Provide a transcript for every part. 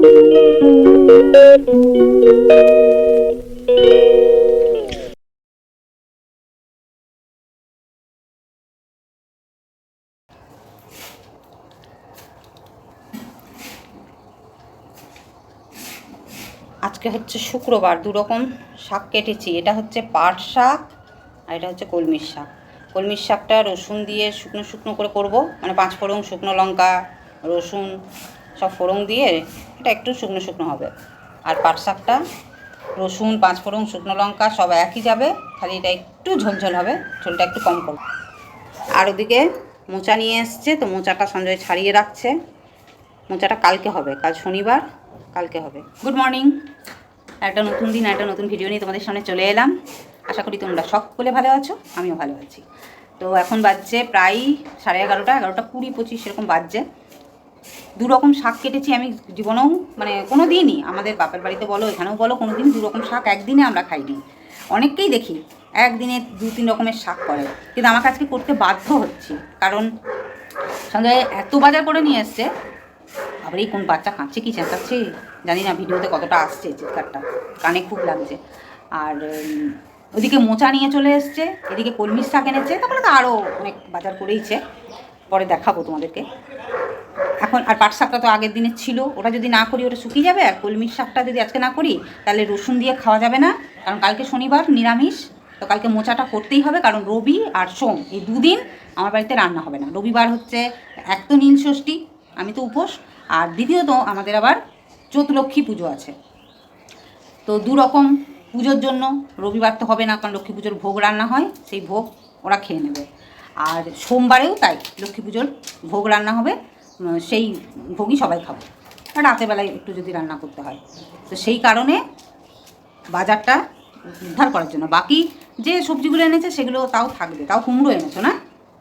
আজকে হচ্ছে শুক্রবার দু রকম শাক কেটেছি। এটা হচ্ছে পাট শাক আর এটা হচ্ছে কলমির শাক। কলমির শাকটা রসুন দিয়ে শুকনো শুকনো করে করব। মানে পাঁচ ফোড়ন, শুকনো লঙ্কা, রসুন সব ফোড়ন দিয়ে এটা একটু শুকনো শুকনো হবে। আর পাট শাকটা, রসুন পাঁচ ফোড়ন শুকনো লঙ্কা সব একই যাবে, খালি এটা একটু ঝোলঝোল হবে, ঝোলটা একটু কম করব। আর ওদিকে মোচা নিয়ে এসছে, তো মোচাটা সঞ্জয় ছাড়িয়ে রাখছে। মোচাটা কালকে হবে, কাল শনিবার, কালকে হবে। Good morning. একটা নতুন দিন, একটা নতুন ভিডিও নিয়ে তোমাদের সামনে চলে এলাম। আশা করি তোমরা সকলে ভালো আছো, আমিও ভালো আছি। তো এখন বাজছে প্রায় সাড়ে এগারোটা এগারোটা কুড়ি পঁচিশ, এরকম বাজছে। দু রকম শাক কেটেছি আমি জীবনেও মানে কোনো দিনই আমাদের বাপের বাড়িতে বলো, এখানেও বলো কোনো দিন দু রকম শাক একদিনে আমরা খাইনি। অনেককেই দেখি, একদিনে দু তিন রকমের শাক করে। কিন্তু আমাকে আজকে করতে বাধ্য হচ্ছি। কারণ সঙ্গে এত বাজার করে নিয়ে এসছে। আবার এই কোন বাচ্চা কাঁদছে কি, চেঁচাচ্ছে? জানি না, ভিডিওতে কতটা আসছে চিৎকারটা। কানে খুব লাগছে। আর ওদিকে মোচা নিয়ে চলে এসছে, এদিকে কলমির শাক এনেছে। তারপরে তো আরও অনেক বাজার করেইছে। পরে দেখাবো তোমাদেরকে। এখন আর পাট শাকটা তো আগের দিনের ছিল। ওটা যদি না করি, ওটা শুকিয়ে যাবে? আর কলমির শাকটা যদি আজকে না করি, তাহলে রসুন দিয়ে খাওয়া যাবে না। কারণ কালকে শনিবার, নিরামিষ। তো কালকে মোচাটা করতেই হবে, কারণ রবি আর সোম, এই দুদিন আমার বাড়িতে রান্না হবে না। রবিবার হচ্ছে এক তো নীল ষষ্ঠী, আমি তো উপোস। আর দ্বিতীয়ত আমাদের আবার চতুলক্ষ্মী পুজো আছে। তো দু রকম পুজোর জন্য রবিবার তো হবে না, কারণ লক্ষ্মী পুজোর ভোগ রান্না হয়, সেই ভোগ ওরা খেয়ে নেবে। আর সোমবারেও তাই লক্ষ্মী পুজোর ভোগ রান্না হবে। সেই ভোগই সবাই খাব। আর রাতের বেলায় একটু যদি রান্না করতে হয়। তো সেই কারণে বাজারটা উদ্ধার করার জন্য। বাকি যে সবজিগুলো এনেছে সেগুলো তাও থাকবে। তাও কুমড়ো এনেছো না?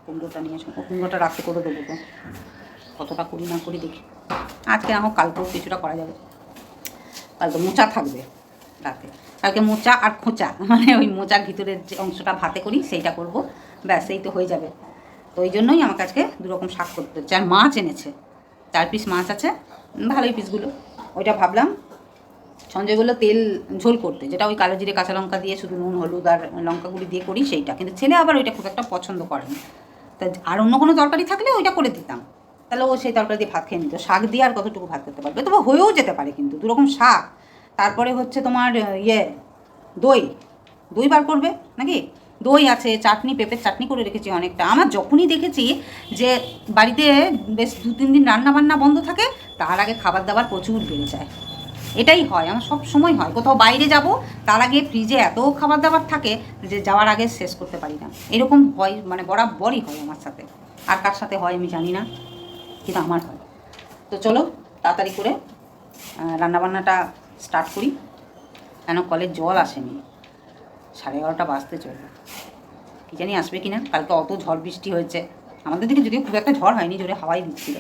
কুমড়োটা নিয়ে এসো। কুমড়োটা রাখতে করে দেবো তো। কতটা করি না করি দেখি। আজকে হোক, কালকেও কিছুটা করা যাবে। কালকে মোচা থাকবে রাতে। কালকে মোচা আর খোঁচা। মানে ওই মোচার ভিতরের যে অংশটা ভাতে করি, সেইটা করব। ব্যাস, এই তো হয়ে যাবে। ওই জন্যই আমাকে আজকে দুরকম শাক করতে হচ্ছে। আর মাছ এনেছে। চার পিস মাছ আছে। ভালোই পিসগুলো ওইটা ভাবলাম, সঞ্জয় বলল তেল ঝোল করতে। যেটা ওই কালো জিরে, কাঁচা লঙ্কা দিয়ে শুধু নুন, হলুদ আর লঙ্কাগুলি দিয়ে করি, সেইটা। কিন্তু ছেলে আবার ওইটা খুব একটা পছন্দ করে না। তা আর অন্য কোনো তরকারি থাকলে ওইটা করে দিতাম। তাহলে ও সেই তরকারি দিয়ে ভাত খেয়ে নিত। শাক দিয়ে আর কতটুকু ভাত খেতে পারবে? তবে হয়েও যেতে পারে কিন্তু। দুরকম শাক। তারপরে হচ্ছে তোমার ইয়ে দই। দই বার করবে, নাকি? দই আছে, চাটনি, পেঁপের চাটনি করে রেখেছি অনেকটা। আমার যখনই দেখেছি যে বাড়িতে বেশ দু, তিন দিন রান্না বান্না বন্ধ থাকে, তার আগে খাবার দাবার প্রচুর বেড়ে যায়। এটাই হয়, আমার সব সময় হয়। কোথাও বাইরে যাব, তার আগে ফ্রিজে এত খাবার দাবার থাকে যে যাওয়ার আগে শেষ করতে পারি না। এরকম হয় মানে বরাবরই হয় আমার সাথে। আর কার সাথে হয় আমি জানি না, কিন্তু আমার হয়। তো চলো, তাড়াতাড়ি করে রান্নাবান্নাটা স্টার্ট করি। কেন কলের জল আসেনি। সাড়ে এগারোটা বাজতে চলবে কী জানি আসবে কি না কালকে অত ঝড় বৃষ্টি হয়েছে। আমাদের দিকে যদিও খুব একটা ঝড় হয়নি, জোরে হাওয়াই দিচ্ছিল।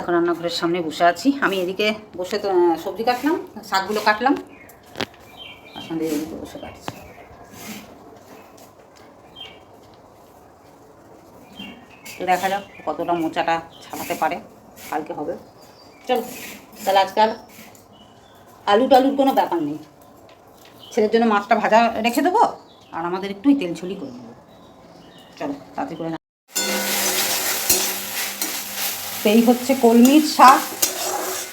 এখন রান্নাঘরের সামনে বসে আছি। আমি এদিকে বসে তো সবজি কাটলাম, শাকগুলো কাটলাম। সঙ্গে এদিকে বসে কাটছি। তো দেখা যাক কতটা মোচাটা ছাড়াতে পারে। কালকে হবে। চলো, তাহলে আজকাল আলু টালুর কোনো ব্যাপার নেই। ছেলের জন্য মাছটা ভাজা রেখে দেবো? আর আমাদের একটুই তেল ঝুলি করে নেব চলো তাড়াতাড়ি করে সেই হচ্ছে কলমির শাক।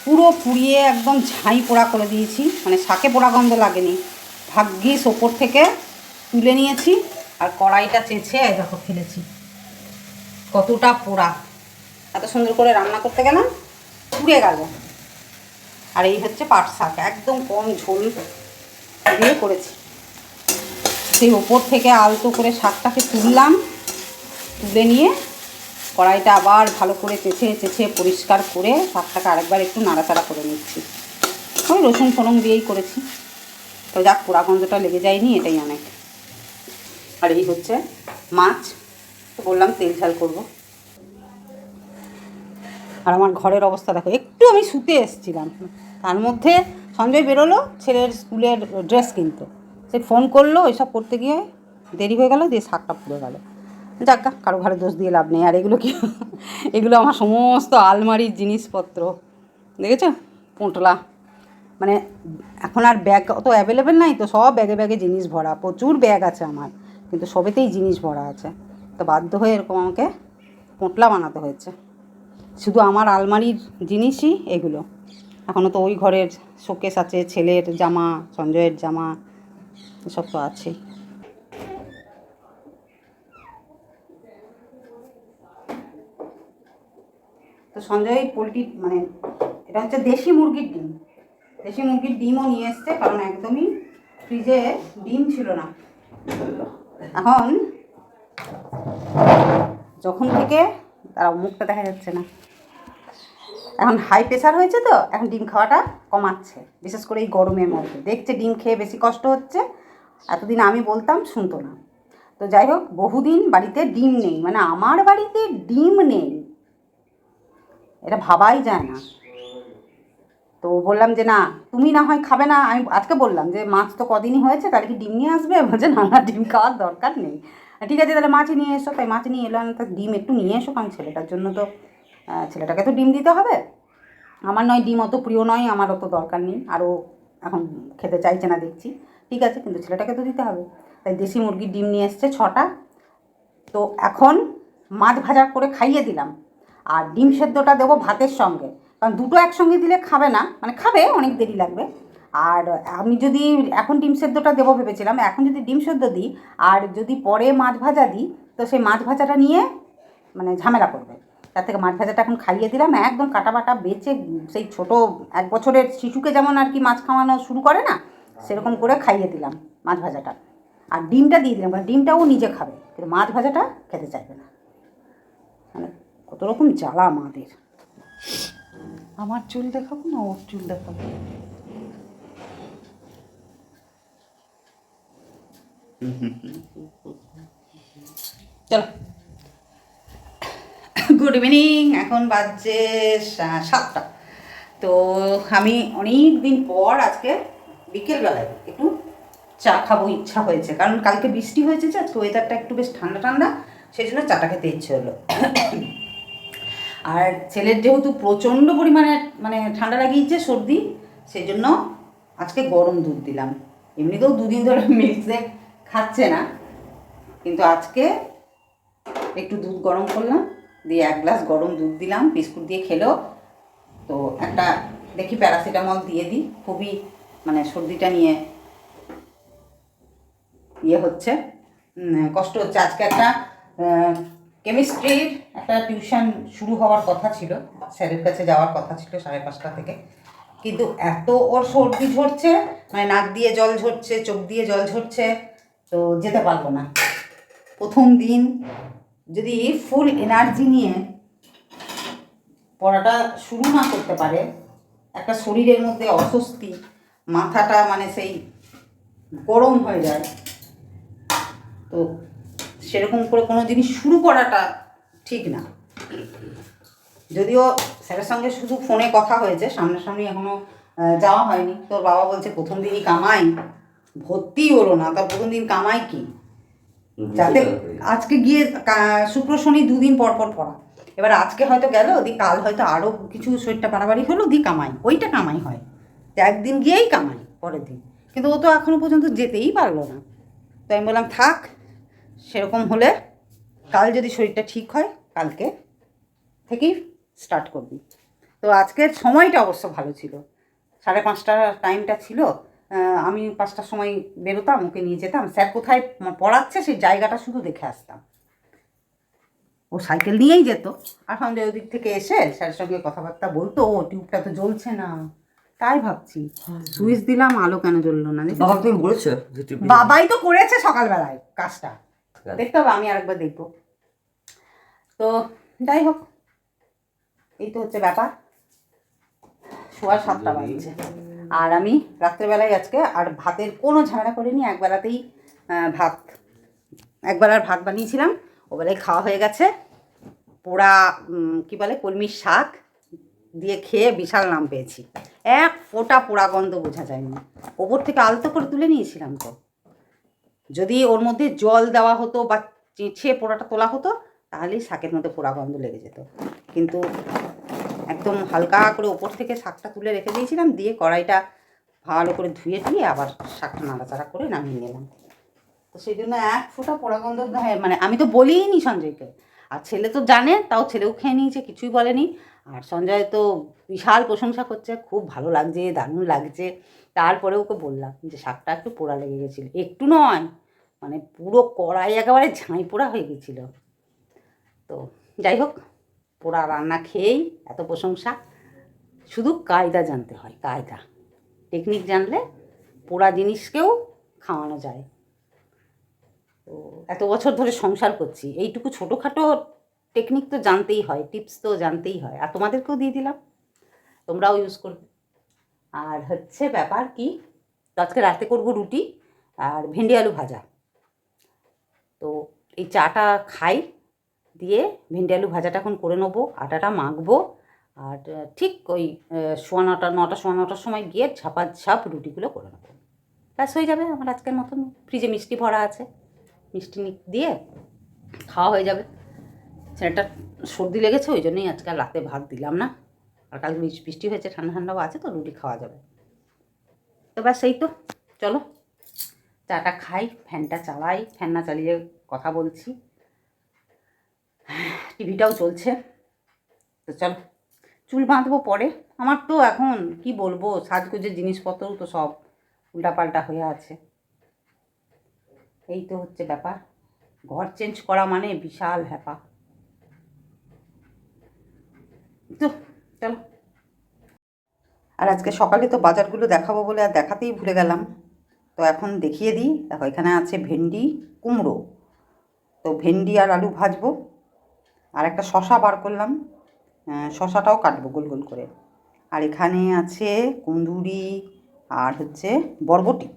পুরো পুড়িয়ে একদম ঝাঁই পোড়া করে দিয়েছি। মানে শাকে পোড়া গন্ধ লাগেনি। ভাগ্যিস ওপর থেকে তুলে নিয়েছি আর কড়াইটা চেঁচে দেখো ফেলেছি। কতটা পোড়া। এত সুন্দর করে রান্না করতে গেলাম, পুড়ে গেল। আর এই হচ্ছে পাট শাক। একদম কম ঝোল দিয়ে করেছি। সেই ওপর থেকে আলতো করে শাকটাকে তুললাম। তুলে নিয়ে কড়াইটা আবার ভালো করে চেঁচে চেঁচে পরিষ্কার করে শাকটাকে আরেকবার একটু নাড়াচাড়া করে নিচ্ছি। ওই রসুন ফোড়ন দিয়েই করেছি। তো যাক, পোড়া গন্ধটা লেগে যায়নি, এটাই অনেক। আর এই হচ্ছে মাছ। বললাম তেল ঝাল করব। আর আমার ঘরের অবস্থা দেখো, একটু আমি শুতে এসেছিলাম। তার মধ্যে সঞ্জয় বেরোলো, ছেলের স্কুলের ড্রেস কিনতে। সে ফোন করল এসব করতে গিয়ে দেরি হয়ে গেল দিয়ে শাকটা পুড়ে গেল। যাক গা, কারও ঘরে দোষ দিয়ে লাভ নেই আর এগুলো কি? এগুলো আমার সমস্ত আলমারির জিনিসপত্র দেখেছ? পোঁটলা। মানে এখন আর ব্যাগ অত অ্যাভেলেবেল নাই তো সব ব্যাগে ব্যাগে জিনিস ভরা প্রচুর ব্যাগ আছে আমার কিন্তু সবেতেই জিনিস ভরা আছে। তো বাধ্য হয়ে এরকম আমাকে পোঁটলা বানাতে হয়েছে। শুধু আমার আলমারির জিনিসই এগুলো। এখনও তো ওই ঘরের শোকেস আছে ছেলের জামা সঞ্জয়ের জামা এসব তো আছেই তো সঞ্জয় পোলট্রি মানে এটা হচ্ছে দেশি মুরগির ডিম। দেশি মুরগির ডিমও নিয়ে এসছে, কারণ একদমই ফ্রিজে ডিম ছিল না। এখন যখন থেকে তারা মুখটা দেখা যাচ্ছে না। এখন হাই প্রেশার হয়েছে তো, এখন ডিম খাওয়াটা কমাচ্ছে, বিশেষ করে এই গরমের মধ্যে। দেখছে ডিম খেয়ে বেশি কষ্ট হচ্ছে এতদিন আমি বলতাম, শুনতো না। তো যাই হোক, বহুদিন বাড়িতে ডিম নেই মানে আমার বাড়িতে ডিম নেই। এটা ভাবাই যায় না। তো বললাম যে, না, তুমি না হয় খাবে না। আমি আজকে বললাম যে, মাছ তো কদিনই হয়েছে তাহলে কি ডিম নিয়ে আসবে। বলছে, না না, ডিম খাওয়ার দরকার নেই। ঠিক আছে, তাহলে মাছ নিয়ে এসো। তাই মাছ নিয়ে এলো তো ডিম একটু নিয়ে এসো, কারণ ছেলেটার জন্য তো ছেলেটাকে তো ডিম দিতে হবে। আমার নয়, ডিম অত প্রিয় নয়, আমার অত দরকার নেই। আরও এখন খেতে চাইছে না, দেখছি। ঠিক আছে, কিন্তু ছেলেটাকে তো দিতে হবে। তাই দেশি মুরগির ডিম নিয়ে এসছে ছটা। তো এখন মাছ ভাজা করে খাইয়ে দিলাম। আর ডিম সেদ্ধটা দেবো ভাতের সঙ্গে। কারণ দুটো একসঙ্গে দিলে খাবে না মানে খাবে, অনেক দেরি লাগবে। আর আমি যদি এখন ডিম সেদ্ধটা দেবো ভেবেছিলাম, এখন যদি ডিম সেদ্ধ দিই, আর যদি পরে মাছ ভাজা দিই, তো সেই মাছ ভাজাটা নিয়ে মানে ঝামেলা করবে। তার থেকে মাছ ভাজাটা এখন খাইয়ে দিলাম। একদম কাটা বাটা বেচে, সেই ছোট এক বছরের শিশুকে যেমন আর কি মাছ খাওয়ানো শুরু করে না সেরকম করে খাইয়ে দিলাম মাছ ভাজাটা। আর ডিমটা দিয়ে দিলাম ডিমটাও নিজে খাবে, কিন্তু মাছ ভাজাটা খেতে চাইবে না। মানে কত রকম জ্বালা মাদের। আমার চুল দেখাবো না, ওর চুল দেখাবো? চলো। গুড ইভিনিং এখন বাজছে সাতটা। তো আমি অনেক দিন পর আজকে বিকেলবেলায় একটু চা খাব ইচ্ছা হয়েছে। কারণ কালকে বৃষ্টি হয়েছে যে, আজকে ওয়েদারটা একটু বেশ ঠান্ডা ঠান্ডা সেই জন্য চাটা খেতে ইচ্ছে হলো। আর ছেলের যেহেতু প্রচণ্ড পরিমাণে মানে ঠান্ডা লাগিয়েছে সর্দি সেই জন্য আজকে গরম দুধ দিলাম। এমনিতেও দুদিন ধরে মিক্সে খাচ্ছে না, কিন্তু আজকে একটু দুধ গরম করলাম, দিয়ে এক গ্লাস গরম দুধ দিলাম, বিস্কুট দিয়ে খেলো। তো একটা দেখি প্যারাসিটামল দিয়ে দিই, খুবই মানে সর্দিটা নিয়ে ইয়ে হচ্ছে। কষ্ট হচ্ছে। আজকে একটা কেমিস্ট্রির একটা টিউশন শুরু হওয়ার কথা ছিল। স্যারের কাছে যাওয়ার কথা ছিল সাড়ে পাঁচটা থেকে। কিন্তু এত ওর সর্দি ঝরছে মানে নাক দিয়ে জল ঝরছে, চোখ দিয়ে জল ঝরছে, তো যেতে পারব না। প্রথম দিন যদি ফুল এনার্জি নিয়ে পড়াটা শুরু না করতে পারে, একটা শরীরের মধ্যে অস্বস্তি মাথাটা মানে সেই গরম হয়ে যায়। তো সেরকম করে কোনো জিনিস শুরু করাটা ঠিক না। যদিও স্যারের সঙ্গে শুধু ফোনে কথা হয়েছে সামনাসামনি এখনও যাওয়া হয়নি। তোর বাবা বলছে প্রথম দিনই কামাই ভর্তি হলো না তা প্রথম দিন কামাই কি? যাতে আজকে গিয়ে শুক্র শনি দুদিন পর পর পড়া। এবার আজকে হয়তো গেল দি কাল হয়তো আরও কিছু শরীরটা বাড়াবাড়ি হলো দি কামাই ওইটা কামাই হয়। যে একদিন গিয়েই কামাই পরের দিন। কিন্তু ও তো এখনও পর্যন্ত যেতেই পারল না। তো আমি বললাম, থাক, সেরকম হলে কাল যদি শরীরটা ঠিক হয়, কালকে থেকেই স্টার্ট করবি। তো আজকের সময়টা অবশ্য ভালো ছিল। সাড়ে পাঁচটা টাইমটা ছিল। আমি পাঁচটার সময় বেরোতাম, ওকে নিয়ে যেতাম। স্যার কোথায় পড়াচ্ছে সেই জায়গাটা শুধু দেখে আসতাম। ও সাইকেল নিয়েই যেত। আর সঞ্জয় ওদিক থেকে এসে স্যারের সঙ্গে কথাবার্তা বলতো, ও টিউবটা তো জ্বলছে না। তাই ভাবছি। সুইচ দিলাম আলো কেন জ্বললো না? বাবা তুমি বলেছ বাবাই তো করেছে সকালবেলায় কাজটা। দেখতে হবে আমি আরেকবার দেখব। তো যাই হোক এই তো হচ্ছে ব্যাপার। শোয়া সাতটা বাজছে। আর আমি রাত্রেবেলায় আজকে আর ভাতের কোনো ঝামেলা করিনি একবেলাতেই ভাত। একবেলার ভাত বানিয়েছিলাম ওবেলায় খাওয়া হয়ে গেছে। পোড়া কি বলে কলমির শাক দিয়ে খেয়ে বিশাল নাম পেয়েছি। এক ফোঁটা পোড়া গন্ধ বোঝা যায়নি। ওপর থেকে আলতো করে তুলে নিয়েছিলাম তো। যদি ওর মধ্যে জল দেওয়া হতো বা চেঁচে পোড়াটা তোলা হতো তাহলেই শাকের মধ্যে পোড়া গন্ধ লেগে যেত। কিন্তু একদম হালকা করে ওপর থেকে শাকটা তুলে রেখে দিয়েছিলাম, দিয়ে কড়াইটা ভালো করে ধুয়ে দিয়ে আবার শাকটা নাড়াচাড়া করে নামিয়ে নিলাম। তো সেই জন্য এক ফোঁটা পোড়া গন্ধ মানে আমি তো বলিই নি সঞ্জয়কে আর ছেলে তো জানে, তাও ছেলেও খেয়ে নিয়েছে, কিছুই বলেনি। আর সঞ্জয় তো বিশাল প্রশংসা করছে, খুব ভালো লাগছে, দারুণ লাগছে। তারপরে ওকে বললাম যে শাকটা একটু পোড়া লেগে গেছিল। একটু নয় মানে পুরো কড়াই একেবারে ঝাঁই পোড়া হয়ে গেছিল। তো যাই হোক, পোড়া রান্না খেয়েই এত প্রশংসা। শুধু কায়দা জানতে হয়, কায়দা। টেকনিক জানলে পোড়া জিনিসকেও খাওয়ানো যায়। তো এত বছর ধরে সংসার করছি। এইটুকু ছোটোখাটো টেকনিক তো জানতেই হয় টিপস তো জানতেই হয়। আর তোমাদেরকেও দিয়ে দিলাম। তোমরাও ইউজ করবে। আর হচ্ছে ব্যাপার কি, তো আজকে রাতে করব রুটি আর ভেন্ডি আলু ভাজা। তো এই চাটা খাই, দিয়ে ভেন্ডি আলু ভাজাটা এখন করে নেব, আটাটা মাখবো। আর ঠিক ওই সোয়া নটা নটা, সোয়া নটার সময় গিয়ে ঝাপা ঝাপ রুটিগুলো করে নেব। ব্যাস হয়ে যাবে আমার আজকের মতন। ফ্রিজে মিষ্টি ভরা আছে। মিষ্টি দিয়ে খাওয়া হয়ে যাবে। ছেলেটা সর্দি লেগেছে, ওই জন্যই আজকে আর রাতে ভাত দিলাম না। আর কাল বৃষ্টি হয়েছে, ঠান্ডা ঠান্ডাও আছে তো, রুটি খাওয়া যাবে। তো ব্যাস এই তো, চলো। চাটা খাই, ফ্যানটা চালাই ফ্যান না চালিয়ে কথা বলছি। টিভিটাও চলছে। তো চলো, চুল বাঁধবো পরে। আমার তো এখন, কি বলব, সাজগোজের জিনিসপত্রও তো সব উল্টাপাল্টা হয়ে আছে। এই তো হচ্ছে ব্যাপার। ঘর চেঞ্জ করা মানে বিশাল হ্যাপা। তো, চলো। আর আজকে সকালে তো বাজারগুলো দেখাবো বলে আর দেখাতেই ভুলে গেলাম। তো এখন দেখিয়ে দিই। দেখো, এখানে আছে ভেন্ডি, কুমড়ো। তো ভেন্ডি আর আলু ভাজবো। আর একটা শশা বার করলাম। শশাটাও কাটবো গোল গোল করে। আর এখানে আছে কুন্দুরি আর হচ্ছে বরবটি।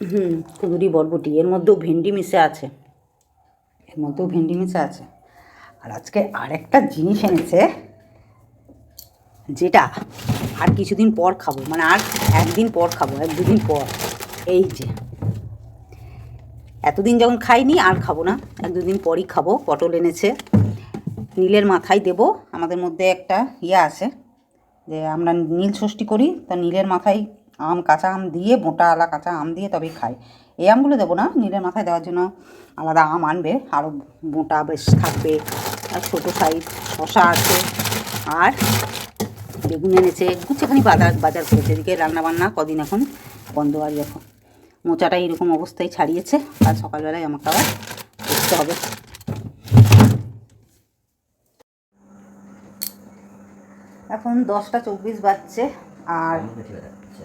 হুম, কুঁদুরি, বরবটি, এর মধ্যেও ভেন্ডি মিশে আছে। এর মধ্যেও ভেন্ডি মিশে আছে। আর আজকে আরেকটা জিনিস এনেছে, যেটা আর কিছুদিন পর খাব। মানে আর একদিন পর খাব, এক দুদিন পর। এই যে, এতদিন যখন খাইনি, আর খাব না। এক দুদিন পরই খাব। পটল এনেছে। নীলের মাথায় দেব। আমাদের মধ্যে একটা ইয়ে আছে, যে আমরা নীল ষষ্ঠী করি, তো নীলের মাথায় আম, কাঁচা আম দিয়ে, মোটা আলা কাঁচা আম দিয়ে তবেই খাই এই আমগুলো দেবো না নীলের মাথায় দেওয়ার জন্য আলাদা আম আনবে আরও মোটা বেশ থাকবে, আর ছোটো সাইজ শশা আছে, আর বেগুন এনেছে গুচ্ছেখানি বাজার বাজার করেছে, এদিকে রান্নাবান্না কদিন এখন বন্ধ আর এখন। মোচাটা এরকম অবস্থায় ছাড়িয়েছে, আর সকালবেলায় আমাকে আবার করতে হবে। এখন দশটা চব্বিশ বাজছে, আর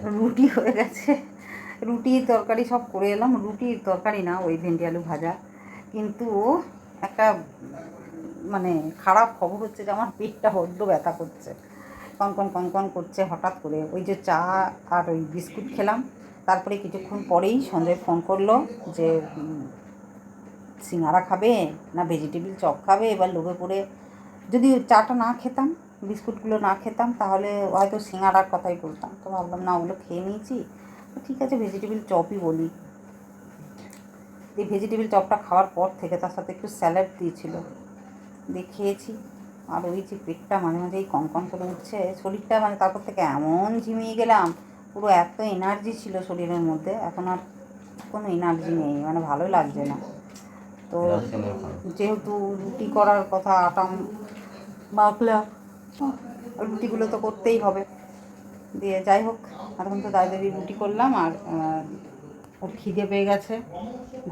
রুটি হয়ে গেছে। রুটি তরকারি সব করে এলাম। রুটির তরকারি না, ওই ভেন্ডি আলু ভাজা। কিন্তু একটা মানে খারাপ খবর হচ্ছে যে, আমার পেটটা বড্ড ব্যথা করছে। কনকন কনকন করছে হঠাৎ করে। ওই যে চা আর ওই বিস্কুট খেলাম। তারপরে কিছুক্ষণ পরেই সঞ্জয় ফোন করল যে সিঙ্গারা খাবে না ভেজিটেবিল চপ খাবে? এবার লোভে পড়ে যদি চাটা না খেতাম বিস্কুটগুলো না খেতাম তাহলে হয়তো সিঙ্গারার কথাই বলতাম। তো ভাবলাম না ওগুলো খেয়ে নিয়েছি। ঠিক আছে ভেজিটেবিল চপই বলি। এই ভেজিটেবিল চপটা খাওয়ার পর থেকে তার সাথে একটু স্যালাড দিয়েছিল। দিয়ে খেয়েছি। আর ওই যে পেটটা মাঝে মাঝে এই কনকন করে উঠছে শরীরটা মানে তারপর থেকে এমন ঝিমিয়ে গেলাম পুরো এত এনার্জি ছিল শরীরের মধ্যে এখন আর কোনো এনার্জি নেই মানে ভালো লাগছে না। তো যেহেতু রুটি করার কথা আটা মাখলাম রুটিগুলো তো করতেই হবে। দিয়ে যাই হোক এখন তো দাদারি রুটি করলাম আর ওর খিদে পেয়ে গেছে।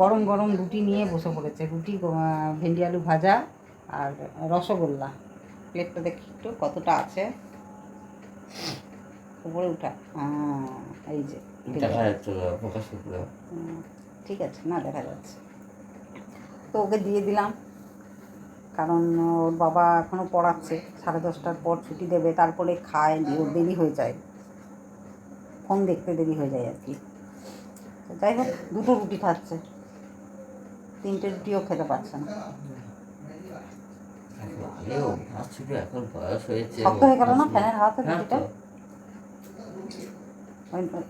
গরম গরম রুটি নিয়ে বসে পড়েছে। রুটি ভেন্ডি আলু ভাজা আর রসগোল্লা। প্লেটটা দেখি একটু কতটা আছে। উপরে উঠা। হ্যাঁ এই যে ঠিক আছে না দেখা যাচ্ছে। তো ওকে দিয়ে দিলাম। কারণ ওর বাবা এখনও পড়াচ্ছে সাড়ে দশটার পর ছুটি দেবে তারপরে খায় ওর দেরি হয়ে যায়। ফোন দেখতে দেরি হয়ে যায় আর কি। যাই হোক দুটো রুটি খাচ্ছে। তিনটে রুটিও খেতে পারছে না। শক্ত হয়ে গেল না ফ্যানের হাতে হ্যাঁ রুটিটা?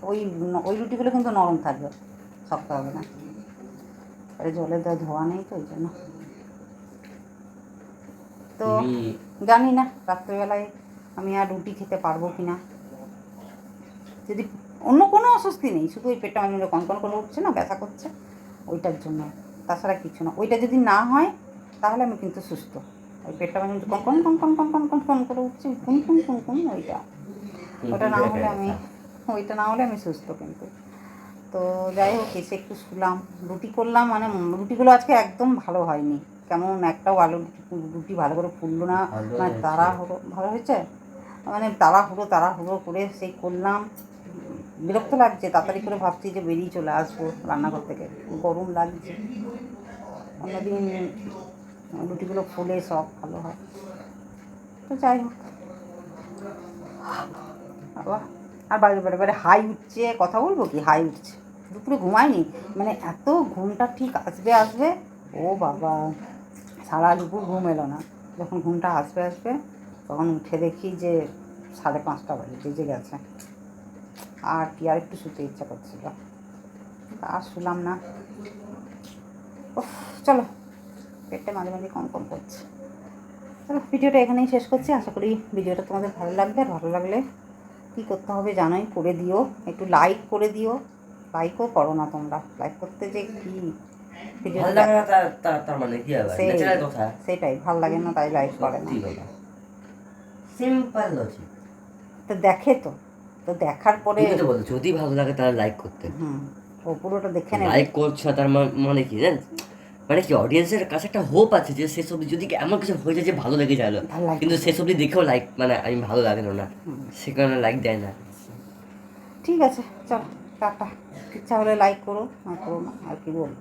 ওই ওই রুটিগুলো কিন্তু নরম থাকবে শক্ত হবে না। আরে জলে দেওয়া ধোয়া নেই তো ওই জন্য। তো জানি না রাত্রেবেলায় আমি আর রুটি খেতে পারব কি না যদি অন্য কোনো অস্বস্তি নেই শুধু ওই পেটটা মাঝে কনকন করে উঠছে না ব্যথা করছে ওইটার জন্য। তাছাড়া কিছু না। ওইটা যদি না হয় তাহলে আমি কিন্তু সুস্থ। ওই পেটটা মাঝে মাঝে কনকন কনকন কনকন কনকন করে উঠছে কুন কুন কুন কুন ওইটা। ওটা না হলে আমি ওইটা না হলে আমি সুস্থ কিন্তু। তো যাই হোক এসে একটু শুলাম। রুটি করলাম মানে রুটিগুলো আজকে একদম ভালো হয়নি। কেমন একটাও আলু রুটি- ভালো করে ফুললো না মানে তারা হলো ভালো হয়েছে? মানে তারা হুড়ো তারা হুড়ো করে সেই করলাম। বিরক্ত লাগছে তাড়াতাড়ি করে ভাবছি যে বেরিয়ে চলে আসব রান্নাঘর থেকে। গরম লাগছে। অন্যদিন রুটিগুলো ফুলে সব ভালো হয়। তো যাই হোক। বাবা আর বাইরে বাইরে বাইরে হাই উঠছে কথা বলব কি? হাই উঠছে। দুপুরে ঘুমায়নি। মানে এত ঘুমটা ঠিক আসবে আসবে? ও বাবা। সারা দুপুর ঘুম এলো না। যখন ঘুমটা আসবে আসবে তখন উঠে দেখি যে সাড়ে পাঁচটা বাজে বেজে গেছে। আর কি আর একটু শুতে ইচ্ছা করছিল। আর শুলাম না। উফ, চলো। পেটটা মাঝে মাঝে কম কম করছে। চলো ভিডিওটা এখানেই শেষ করছি। আশা করি ভিডিওটা তোমাদের ভালো লাগবে। আর ভালো লাগলে কী করতে হবে জানোই করে দিও। একটু লাইক করে দিও। লাইকও করো না তোমরা। লাইক করতে যে কী ভালো লাগে না তার তার- তার মানে কি আবার ন্যাচারাল কথা? সেটাই ভালো লাগে না তাই লাইক করে না। সিম্পল লজিক তো দেখে তো তো দেখার পরে তো বলো যদি ভালো লাগে তাহলে লাইক করতে। হুম ও পুরোটা দেখে নেবে। লাইক করছ তার মানে কি জানেন মানে কি অডিয়েন্সের কাছে একটা হোপ আছে যে অব্দি যদি এমন কিছু হয়ে যায় যে ভালো লেগে গেল। কিন্তু অব্দি দেখেও লাইক মানে আমি ভালো লাগে না সে কারণে লাইক দেয় না। ঠিক আছে চল টাটা। ইচ্ছা হলে লাইক করো না করো না আর কি বলব?